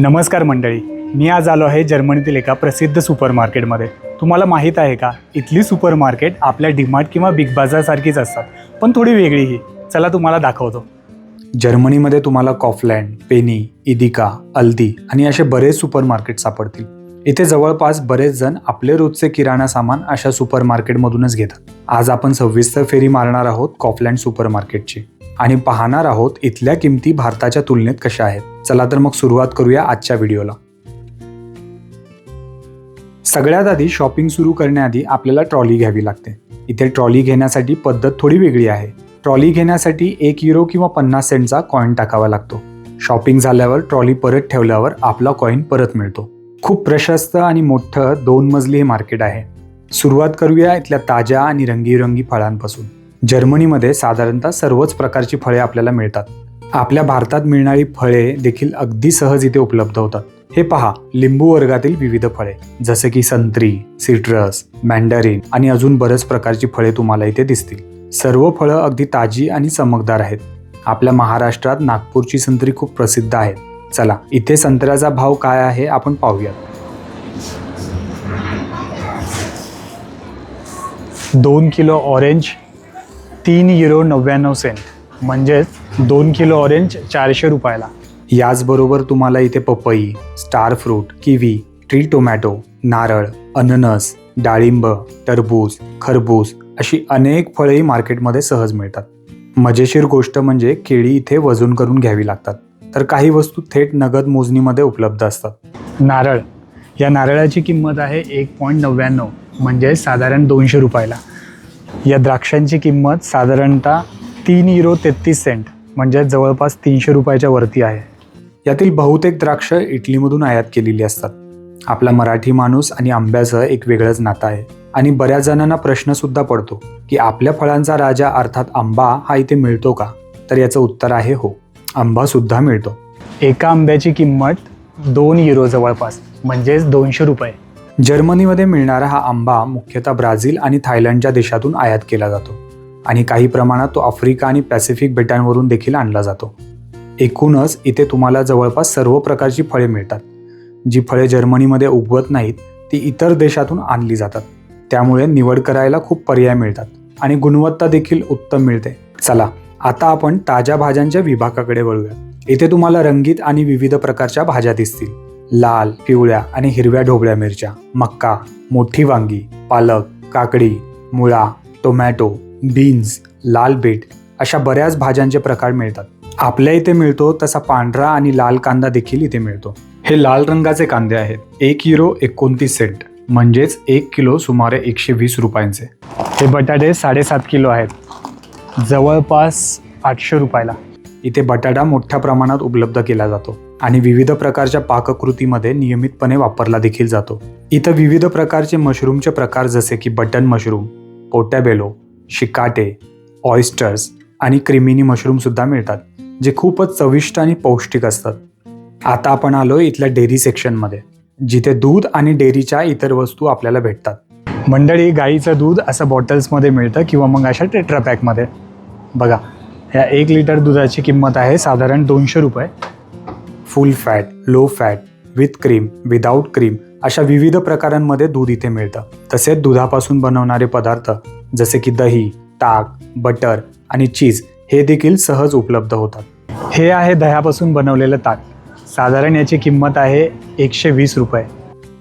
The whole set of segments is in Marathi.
नमस्कार मंडळी. मी आज आलो आहे जर्मनीतील एका प्रसिद्ध सुपर मार्केटमध्ये तुम्हाला माहीत आहे का? इथली सुपर मार्केट आपल्या डीमार्ट किंवा बिग बाजारसारखीच असतात पण थोडी वेगळी ही. चला तुम्हाला दाखवतो. जर्मनीमध्ये तुम्हाला कॉफलँड पेनी इदिका अल्दी आणि असे बरेच सुपर मार्केट सापडतील. इथे जवळपास बरेच जण आपले रोजचे किराणा सामान अशा सुपर मार्केटमधूनच घेतात. आज आपण सविस्तर फेरी मारणार आहोत कॉफलँड सुपर मार्केटची आणि पाहणार आहोत इथल्या किमती भारताच्या तुलनेत कशा आहेत. चला तर मग सुरुवात करूया आजच्या व्हिडिओला. सगळ्यात आधी शॉपिंग सुरू करण्याआधी आपल्याला ट्रॉली घ्यावी लागते. इथे ट्रॉली घेण्यासाठी पद्धत थोडी वेगळी आहे. ट्रॉली घेण्यासाठी एक युरो किंवा पन्नास सेंटचा कॉईन टाकावा लागतो. शॉपिंग झाल्यावर ट्रॉली परत ठेवल्यावर आपला कॉईन परत मिळतो. खूप प्रशस्त आणि मोठं दोन मजली हे मार्केट आहे. सुरुवात करूया इथल्या ताज्या आणि रंगीरंगी फळांपासून. जर्मनीमध्ये साधारणतः सर्वच प्रकारची फळे आपल्याला मिळतात. आपल्या भारतात मिळणारी फळे देखील अगदी सहज इथे उपलब्ध होतात. हे पहा लिंबू वर्गातील विविध फळे जसे की संत्री सिट्रस मँडरिन आणि अजून बरेच प्रकारची फळे तुम्हाला इथे दिसतील. सर्व फळं अगदी ताजी आणि चमकदार आहेत. आपल्या महाराष्ट्रात नागपूरची संत्री खूप प्रसिद्ध आहे. चला इथे संत्र्याचा भाव काय आहे आपण पाहूयात. दोन किलो ऑरेंज तीन युरो नव्याण्णव सेंट म्हणजेच दोन किलो ऑरेंज चारशे रुपयाला. याचबरोबर तुम्हाला इथे पपई star fruit kiwi tree tomato नारळ अननस डाळिंब टरबूज खरबूज अशी अनेक फळेही मार्केटमध्ये सहज मिळतात. मजेशीर गोष्ट म्हणजे केळी इथे वजन करून घ्यावी लागतात. तर काही वस्तू थेट नगद मोजणीमध्ये उपलब्ध असतात. नारळ. या नारळाची किंमत आहे एक पॉईंट नव्याण्णव म्हणजे साधारण दोनशे रुपयाला. या द्राक्षांची किंमत साधारणतः तीन युरो तेहतीस सेंट म्हणजे जवळपास तीनशे रुपयाच्या वरती आहे. यातील बहुतेक द्राक्ष इटलीमधून आयात केलेली असतात. आपला मराठी माणूस आणि आंब्याचं एक वेगळंच नातं आहे. आणि बऱ्याच जणांना प्रश्न सुद्धा पडतो की आपल्या फळांचा राजा अर्थात आंबा हा इथे मिळतो का? तर याचं उत्तर आहे हो. आंबा सुद्धा मिळतो. एका आंब्याची किंमत दोन युरो जवळपास म्हणजेच दोनशे रुपये. जर्मनीमध्ये मिळणारा हा आंबा मुख्यतः ब्राझील आणि थायलंडच्या देशातून आयात केला जातो आणि काही प्रमाणात तो आफ्रिका आणि पॅसिफिक बेटांवरून देखील आणला जातो. एकूणच इथे तुम्हाला जवळपास सर्व प्रकारची फळे मिळतात. जी फळे जर्मनीमध्ये उगवत नाहीत ती इतर देशातून आणली जातात. त्यामुळे निवड करायला खूप पर्याय मिळतात आणि गुणवत्ता देखील उत्तम मिळते. चला आता आपण ताज्या भाज्यांच्या विभागाकडे वळूया इथे तुम्हाला रंगीत आणि विविध प्रकारच्या भाज्या दिसतील. लाल पिवळ्या आणि हिरव्या ढोबळ्या मिरच्या. मक्का मोठी वांगी पालक काकडी मुळा टोमॅटो बीन्स लाल बीट अशा बऱ्याच भाज्यांचे प्रकार मिळतात. आपल्या इथे मिळतो तसा पांढरा आणि लाल कांदा देखील इथे मिळतो. हे लाल रंगाचे कांदे आहेत. एक युरो एकोणतीस सेंट म्हणजेच एक किलो सुमारे एकशे वीस रुपयांचे. हे बटाटे साडेसात किलो आहेत. जवळपास आठशे रुपयाला. इथे बटाटा मोठ्या प्रमाणात उपलब्ध केला जातो. आणि विविध प्रकारच्या पाककृतीमध्ये नियमितपणे वापरला देखील जातो. इथं विविध प्रकारचे मशरूमचे प्रकार जसे की बटन मशरूम पोटॅबेलो शिकाटे ऑयस्टर्स आणि क्रिमिनी मशरूमसुद्धा मिळतात जे खूपच चविष्ट आणि पौष्टिक असतात. आता आपण आलो इथल्या डेअरी सेक्शनमध्ये जिथे दूध आणि डेअरीच्या इतर वस्तू आपल्याला भेटतात. मंडळी गाईचं दूध असं बॉटल्समध्ये मिळतं किंवा मग अशा टेट्रा पॅकमध्ये बघा ह्या एक लिटर दुधाची किंमत आहे साधारण दोनशे रुपये. Full fat low fat with cream without cream अशा विविध प्रकारांमध्ये दूध इथे मिळतं. तसेच दुधापासून बनवणारे पदार्थ जसे की दही ताक बटर आणि चीज हे देखील सहज उपलब्ध होतात. हे आहे दह्यापासून बनवलेलं ताक. साधारण याची किंमत आहे एकशे वीस रुपये.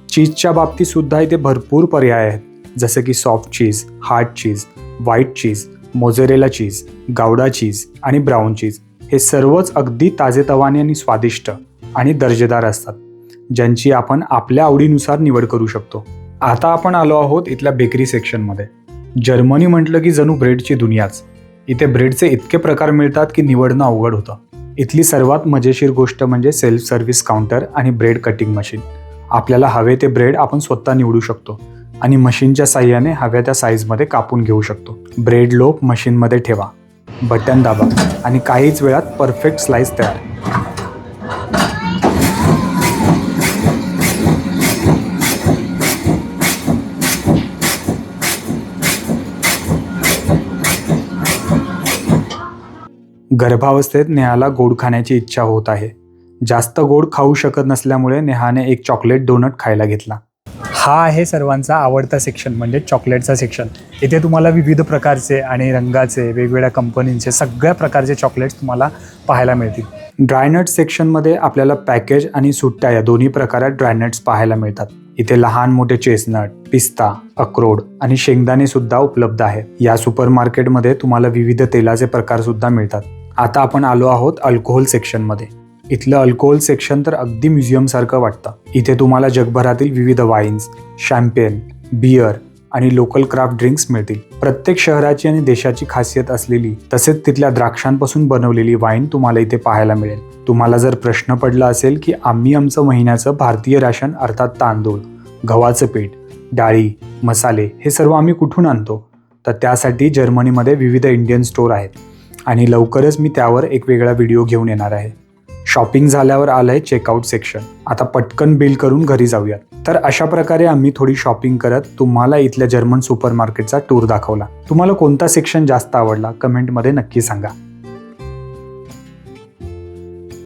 चीजच्या बाबतीत सुद्धा इथे भरपूर पर्याय आहेत. जसे की soft cheese hard cheese white cheese mozzarella cheese gouda cheese आणि ब्राऊन चीज हे सर्वच अगदी ताजेतवाने आणि स्वादिष्ट आणि दर्जेदार असतात ज्यांची आपण आपल्या आवडीनुसार निवड करू शकतो. आता आपण आलो आहोत इथल्या बेकरी सेक्शनमध्ये. जर्मनी म्हटलं की जणू ब्रेडची दुनियाच. इथे ब्रेडचे इतके प्रकार मिळतात की निवडणं अवघड होतं. इथली सर्वात मजेशीर गोष्ट म्हणजे सेल्फ सर्व्हिस काउंटर आणि ब्रेड कटिंग मशीन. आपल्याला हवे ते ब्रेड आपण स्वतः निवडू शकतो आणि मशीनच्या साह्याने हव्या त्या साईजमध्ये कापून घेऊ शकतो. ब्रेड लोप मशीनमध्ये ठेवा. बटन दाबा आणि काहीच वेळात परफेक्ट स्लाइस तयार. गर्भावस्थेत नेहाला गोड खाण्याची इच्छा होत आहे. जास्त गोड खाऊ शकत नसल्यामुळे नेहाने एक चॉकलेट डोनट खायला घेतला. हा आहे सर्वांचा आवडता सेक्शन म्हणजे चॉकलेटचा सेक्शन इथे तुम्हाला विविध प्रकारचे आणि रंगाचे वेगवेगळ्या कंपनींचे सगळ्या प्रकारचे चॉकलेट्स तुम्हाला पाहायला मिळतील. ड्रायनट सेक्शनमध्ये आपल्याला पॅकेज आणि सुट्ट्या या दोन्ही प्रकारात ड्रायनट्स पाहायला मिळतात. इथे लहान मोठे चेस्टनट पिस्ता अक्रोड आणि शेंगदाणे सुद्धा उपलब्ध आहे. या सुपर मार्केटमध्ये तुम्हाला विविध तेलाचे प्रकार सुद्धा मिळतात. आता आपण आलो आहोत अल्कोहोल सेक्शनमध्ये इथलं अल्कोहोल सेक्शन तर अगदी म्युझियमसारखं वाटतं. इथे तुम्हाला जगभरातील विविध वाईन्स शॅम्पेन बियर आणि लोकल क्राफ्ट ड्रिंक्स मिळतील. प्रत्येक शहराची आणि देशाची खासियत असलेली तसेच तिथल्या द्राक्षांपासून बनवलेली वाईन तुम्हाला इथे पाहायला मिळेल. तुम्हाला जर प्रश्न पडला असेल की आम्ही आमचं महिन्याचं भारतीय राशन अर्थात तांदूळ गव्हाचं पीठ डाळी मसाले हे सर्व आम्ही कुठून आणतो? तर त्यासाठी जर्मनीमध्ये विविध इंडियन स्टोर आहेत आणि लवकरच मी त्यावर एक वेगळा व्हिडिओ घेऊन येणार आहे. शॉपिंग झाल्यावर आलंय चेकआउट सेक्शन आता पटकन बिल करून घरी जाऊयात. तर अशा प्रकारे आम्ही थोडी शॉपिंग करत तुम्हाला इथल्या जर्मन सुपर मार्केटचा टूर दाखवला. तुम्हाला कोणता सेक्शन जास्त आवडला कमेंटमध्ये नक्की सांगा.